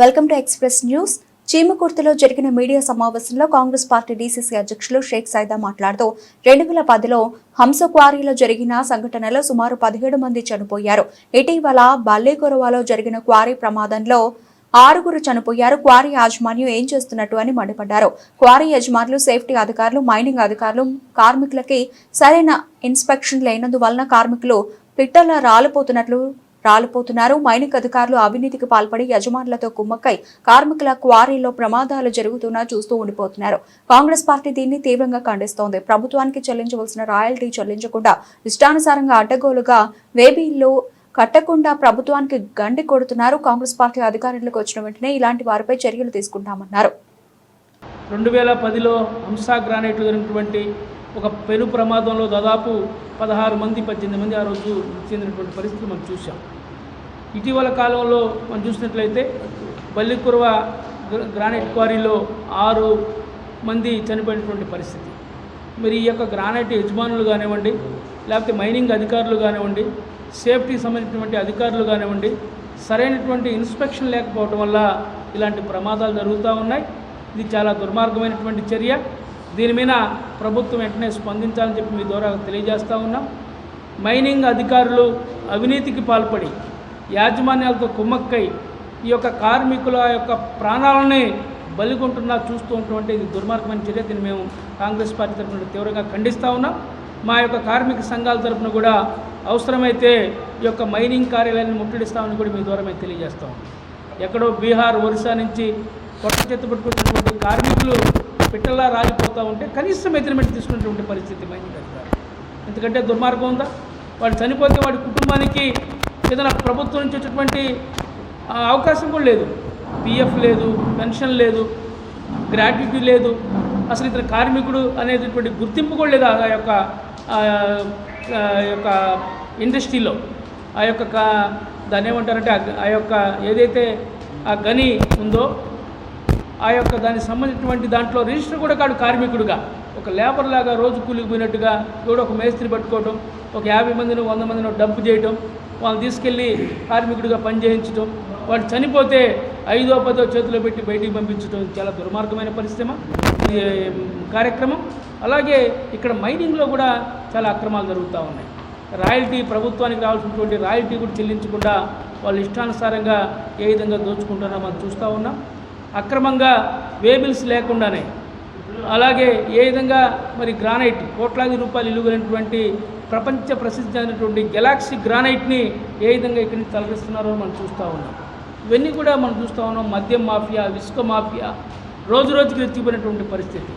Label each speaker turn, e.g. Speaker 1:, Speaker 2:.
Speaker 1: Welcome to express news చీమకుర్తిలో జరిగిన media సమావేశంలో కాంగ్రెస్ పార్టీ డీసీసీ అధ్యక్షులు షేక్ సైదా మాట్లాడుతూ రెండు వేల పదిలో హంస క్వారీలో జరిగిన సంఘటనలో సుమారు పదిహేడు మంది చనిపోయారు. ఇటీవల బల్లేకొరవాలో జరిగిన క్వారీ ప్రమాదంలో ఆరుగురు చనిపోయారు. క్వారీ యాజమాన్యం ఏం చేస్తున్నట్టు అని మండిపడ్డారు. క్వారీ యజమానులు సేఫ్టీ అధికారులు మైనింగ్ అధికారులు కార్మికులకి సరైన ఇన్స్పెక్షన్ లేనందువలన కార్మికులు పిట్టల రాలిపోతున్నట్లు రాలిపోతున్నారు. మైనింగ్ అధికారులు అవినీతికి పాల్పడి యజమానులతో కుమ్మక్కై కార్మికుల క్వారీలో ప్రమాదాలు జరుగుతున్నా చూస్తూ ఉండిపోతున్నారు. కాంగ్రెస్ పార్టీ దీన్ని తీవ్రంగా ఖండిస్తోంది. ప్రభుత్వానికి చెల్లించవలసిన రాయల్టీ చెల్లించకుండా ఇష్టానుసారంగా అడ్డగోలుగా వేబీల్లో కట్టకుండా ప్రభుత్వానికి గండి కొడుతున్నారు. కాంగ్రెస్ పార్టీ అధికారంలోకి వచ్చిన వెంటనే ఇలాంటి వారిపై చర్యలు తీసుకుంటామన్నారు.
Speaker 2: రెండు వేల పదిలో హంసా గ్రానైట్లు జరిగినటువంటి ఒక పెను ప్రమాదంలో దాదాపు పదహారు మంది పద్దెనిమిది మంది ఆ రోజు మృతి చెందినటువంటి పరిస్థితి మనం చూసాం ఇటీవల కాలంలో మనం చూసినట్లయితే బల్లికురవ గ్రానైట్ క్వారీలో ఆరు మంది చనిపోయినటువంటి పరిస్థితి. మరి ఈ యొక్క గ్రానైట్ యజమానులు కానివ్వండి లేకపోతే మైనింగ్ అధికారులు కానివ్వండి సేఫ్టీకి సంబంధించినటువంటి అధికారులు కానివ్వండి సరైనటువంటి ఇన్స్పెక్షన్ లేకపోవడం వల్ల ఇలాంటి ప్రమాదాలు జరుగుతూ ఉన్నాయి. ఇది చాలా దుర్మార్గమైనటువంటి చర్య. దీని మీద ప్రభుత్వం వెంటనే స్పందించాలని చెప్పి మీ ద్వారా తెలియజేస్తూ ఉన్నాం. మైనింగ్ అధికారులు అవినీతికి పాల్పడి యాజమాన్యాలతో కుమ్మక్కై ఈ యొక్క కార్మికుల యొక్క ప్రాణాలని బలిగొంటున్నా చూస్తూ ఉంటుంటే ఇది దుర్మార్గమైన చర్య దీన్ని మేము కాంగ్రెస్ పార్టీ తరఫున తీవ్రంగా ఖండిస్తూ ఉన్నాం. మా యొక్క కార్మిక సంఘాల తరఫున కూడా అవసరమైతే ఈ యొక్క మైనింగ్ కార్యాలయాన్ని ముట్టడిస్తామని కూడా మీ ద్వారా మేము తెలియజేస్తాం ఎక్కడో బీహార్ ఒరిస్సా నుంచి కొత్త చెత్త పట్టుకుంటున్నటువంటి కార్మికులు పిట్టల్లా రాలిపోతూ ఉంటే కనీసం మెజర్మెంట్ తీసుకున్నటువంటి పరిస్థితి మైనింగ్ అధికారులు. ఎందుకంటే దుర్మార్గం ఉందా? వాడు చనిపోతే వాడి కుటుంబానికి ఏదైనా ప్రభుత్వం నుంచి వచ్చేటువంటి అవకాశం కూడా లేదు. పిఎఫ్ లేదు పెన్షన్ లేదు గ్రాట్యుటీ లేదు. అసలు ఇతను కార్మికుడు అనేటటువంటి గుర్తింపు కూడా లేదు ఆ యొక్క ఆ, యొక్క ఇండస్ట్రీలో. ఆ యొక్క కా- దాన్ని ఏమంటారంటే ఆ- యొక్క ఏదైతే ఆ గని ఉందో ఆ యొక్క దానికి సంబంధించినటువంటి దాంట్లో రిజిస్టర్ కూడా కాడు కార్మికుడుగా. ఒక లేబర్ లాగా రోజు కూలికి పోయినట్టుగా ఒక మేస్త్రి పట్టుకోవడం ఒక యాభై మందిని వంద మందిని డంప్ చేయటం వాళ్ళని తీసుకెళ్ళి కార్మికుడిగా పనిచేయించడం వాడు చనిపోతే ఐదో పదో చేతిలో పెట్టి బయటికి పంపించడం చాలా దుర్మార్గమైన పరిశ్రమ. కార్యక్రమం. అలాగే ఇక్కడ మైనింగ్లో కూడా చాలా అక్రమాలు జరుగుతూ ఉన్నాయి. రాయల్టీ ప్రభుత్వానికి రావాల్సినటువంటి రాయల్టీ కూడా చెల్లించకుండా వాళ్ళు ఇష్టానుసారంగా ఏ విధంగా దోచుకుంటున్నా మనం చూస్తూ ఉన్నాం. అక్రమంగా వేబిల్స్ లేకుండానే అలాగే ఏ విధంగా మరి గ్రానైట్ కోట్లాది రూపాయలు ఇలువైనటువంటి ప్రపంచ ప్రసిద్ధి అయినటువంటి గెలాక్సీ గ్రానైట్ని ఏ విధంగా ఇక్కడి నుంచి తలరిస్తున్నారో మనం చూస్తూ ఉన్నాం. ఇవన్నీ కూడా మనం చూస్తూ ఉన్నాం. మద్యం మాఫియా ఇసుక మాఫియా రోజు రోజుకి ఎత్తిపోయినటువంటి పరిస్థితి.